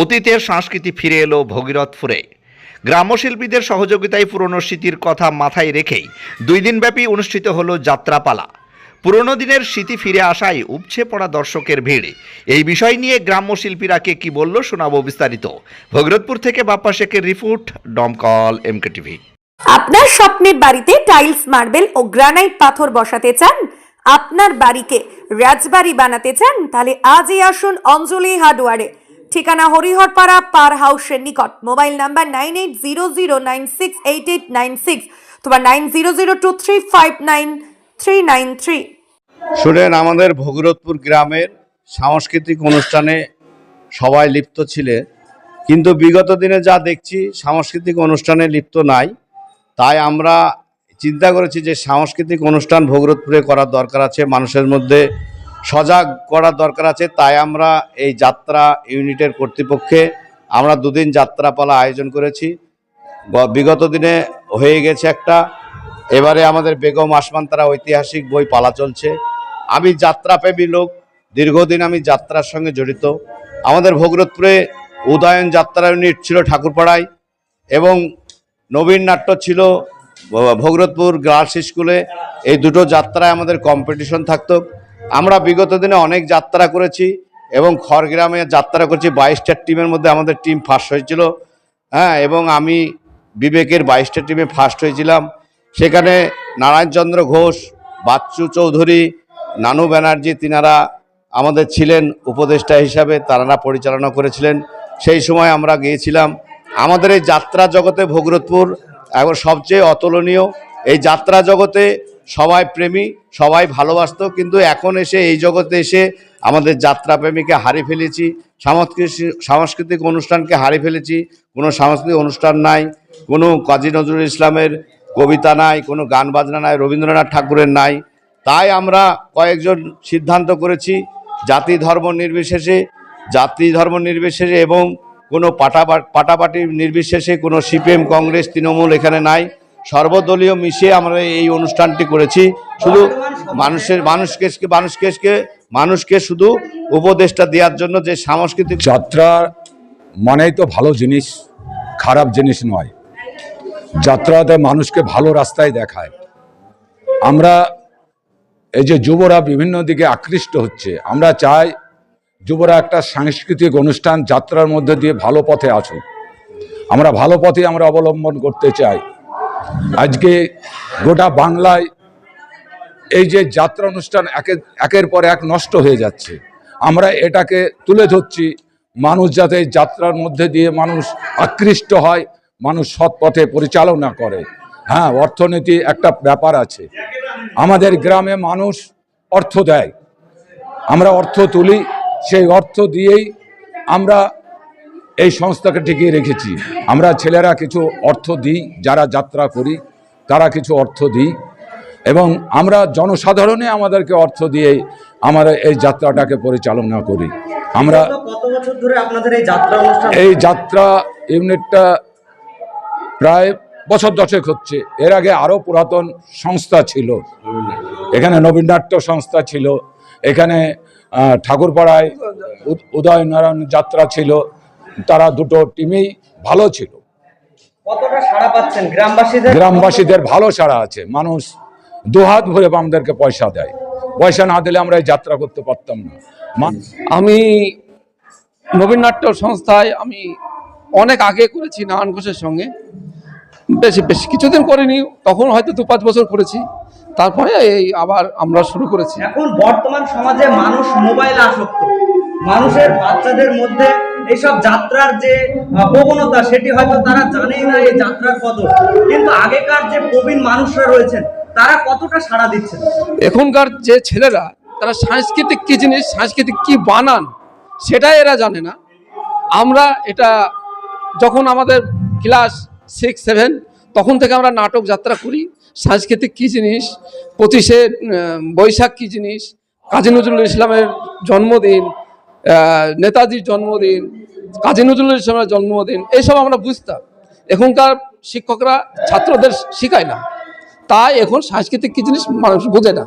অতীতের সংস্কৃতি ফিরে এলো ভগীরথপুরে। গ্রাম্যশিল্পীদের সহযোগিতায় পুরনো স্মৃতির কথা মাথায় রেখেই দুই দিনব্যাপী অনুষ্ঠিত হলো যাত্রাপালা। পুরনো দিনের স্মৃতি ফিরে আসায় উপছে পড়া দর্শকের ভিড়। এই বিষয় নিয়ে গ্রাম্য শিল্পীরা কে কি বলল শোনাবো বিস্তারিত। ভগীরথপুর থেকে বাপ্পা শেখের রিপোর্ট ডমকল এমকে টিভি আপনার স্বপ্নের বাড়িতে টাইলস, মার্বেল ও গ্রানাইট পাথর বসাতে চান? আপনার বাড়িকে রাজবাড়ি বানাতে চান? তাহলে আজই আসুন অঞ্জলি হার্ডওয়ারে। ঠিকানা হরিহরপাড়া পার হাউসের নিকট। Mobile number nine eight zero zero nine six eight eight nine six তোমার nine zero zero two three five nine three nine three. শুনেন, আমাদের ভগীরথপুর গ্রামের সাংস্কৃতিক অনুষ্ঠানে সবাই লিপ্ত ছিলেন কিন্তু বিগত দিনে যা দেখছি, সাংস্কৃতিক অনুষ্ঠানে লিপ্ত নাই। তাই আমরা চিন্তা করেছি যে সাংস্কৃতিক অনুষ্ঠান ভগীরথপুরে করার দরকার আছে। মানুষের মধ্যে সজাগ করার দরকার আছে, তাই আমরা এই যাত্রা ইউনিটের কর্তৃপক্ষে আমরা দুদিন যাত্রাপালা আয়োজন করেছি। বিগত দিনে হয়ে গেছে একটা, এবারে আমাদের বেগম আসমান তারা ঐতিহাসিক বই পালা চলছে। আমি যাত্রাপ্রেমী লোক, দীর্ঘদিন আমি যাত্রার সঙ্গে জড়িত। আমাদের ভগরতপুরে উদয়ন যাত্রা ইউনিট ছিল ঠাকুরপাড়ায় এবং নবীন নাট্য ছিল ভগরতপুর গার্লস স্কুলে। এই দুটো যাত্রায় আমাদের কম্পিটিশন থাকতো। আমরা বিগত দিনে অনেক যাত্রা করেছি এবং খড়গ্রামে যাত্রা করেছি, বাইশটা টিমের মধ্যে আমাদের টিম ফার্স্ট হয়েছিল। হ্যাঁ এবং আমি বিবেকের বাইশটা টিমে ফার্স্ট হয়েছিলাম। সেখানে নারায়ণচন্দ্র ঘোষ, বাচ্চু চৌধুরী, নানু ব্যানার্জি, তিনারা আমাদের ছিলেন উপদেষ্টা হিসাবে তারা পরিচালনা করেছিলেন। সেই সময় আমরা গিয়েছিলাম। আমাদের এই যাত্রা জগতে ভগরতপুর এখন সবচেয়ে অতুলনীয়। এই যাত্রা জগতে সবাই প্রেমী, সবাই ভালোবাসতো, কিন্তু এখন এসে এই জগতে এসে আমাদের যাত্রা প্রেমীকে হারিয়ে ফেলেছি, সাংস্কৃতিক সাংস্কৃতিক অনুষ্ঠানকে হারিয়ে ফেলেছি, কোনো সাংস্কৃতিক অনুষ্ঠান নাই, কোনো কাজী নজরুল ইসলামের কবিতা নাই, কোনো গান বাজনা নাই, রবীন্দ্রনাথ ঠাকুরের নাই। তাই আমরা কয়েকজন সিদ্ধান্ত করেছি, জাতি ধর্ম নির্বিশেষে, জাতি ধর্ম নির্বিশেষে এবং কোনো পাটা পাটাপাটি নির্বিশেষে কোনো সিপিএম, কংগ্রেস, তৃণমূল এখানে নাই। সর্বদলীয় মিশিয়ে আমরা এই অনুষ্ঠানটি করেছি। শুধু মানুষের, মানুষকে মানুষকে মানুষকে শুধু উপদেশটা দেওয়ার জন্য যে সাংস্কৃতিক যাত্রা মানেই তো ভালো জিনিস, খারাপ জিনিস নয়। যাত্রাতে মানুষকে ভালো রাস্তায় দেখায়। আমরা এই যে যুবরা বিভিন্ন দিকে আকৃষ্ট হচ্ছে, আমরা চাই যুবরা একটা সাংস্কৃতিক অনুষ্ঠান, যাত্রার মধ্যে দিয়ে ভালো পথে আসুক আমরা ভালো পথে আমরা অবলম্বন করতে চাই। আজকে গোটা বাংলায় এই যে যাত্রা অনুষ্ঠান একের পর এক নষ্ট হয়ে যাচ্ছে। আমরা এটাকে তুলে ধরছি, মানুষ যাতে যাত্রার মধ্যে দিয়ে মানুষ আকৃষ্ট হয়, মানুষ সৎ পথে পরিচালনা করে। হ্যাঁ অর্থনীতি একটা ব্যাপার আছে। আমাদের গ্রামে মানুষ অর্থ দেয়। আমরা অর্থ তুলি, সেই অর্থ দিয়েই আমরা এই সংস্থাকে টিকিয়ে রেখেছি। আমরা ছেলেরা কিছু অর্থ দিই যারা যাত্রা করি তারা কিছু অর্থ দিই এবং আমরা জনসাধারণে আমাদেরকে অর্থ দিয়ে আমরা এই যাত্রাটাকে পরিচালনা করি। আমরা এই যাত্রা ইউনিটটা প্রায় বছর দশেক হচ্ছে। এর আগে আরও পুরাতন সংস্থা ছিল। এখানে নবীন নাট্য সংস্থা ছিল। এখানে ঠাকুরপাড়ায় উদ- উদয়নারায়ণ যাত্রা ছিল। তারা দুটো টিমেই ভালো ছিল। গ্রামবাসীদের? গ্রামবাসীদের ভালো সাড়া আছে। মানুষ দুহাত ভরে আমাদেরকে পয়সা দেয়। পয়সা না দিলে আমরা যাত্রা করতে পারতাম না। আমি নবীন নাট্য সংস্থায় আমি অনেক আগে করেছি নারায়ণ ঘোষের সঙ্গে। বেশি বেশি কিছুদিন করিনি। তখন হয়তো দু পাঁচ বছর করেছি। তারপরে এই আবার আমরা শুরু করেছি। এখন বর্তমান সমাজে মানুষ মোবাইল আসক্ত। মানুষের বাচ্চাদের মধ্যে এইসব যাত্রার যে প্রবণতা, সেটি হয়তো তারা জানেই না এই যাত্রার কদর। কিন্তু আগেকার যে প্রবীণ মানুষরা রয়েছেন, তারা কতটা সাড়া দিচ্ছেন? এখনকার যে ছেলেরা, তারা সাংস্কৃতিক কী জিনিস, সাংস্কৃতিক কী বানান, সেটাই এরা জানে না। আমরা এটা, যখন আমাদের ক্লাস সিক্স সেভেন তখন থেকে আমরা নাটক যাত্রা করি, সাংস্কৃতিক কী জিনিস, পঁচিশে বৈশাখ কী জিনিস, কাজী নজরুল ইসলামের জন্মদিন নেতাজির জন্মদিন কাজী নজরুল ইসলামের জন্মদিন এইসব আমরা বুঝতাম। এখনকার শিক্ষকরা ছাত্রদের শেখায় না। তাই এখন সাংস্কৃতিক কি জিনিস মানুষ বোঝে না।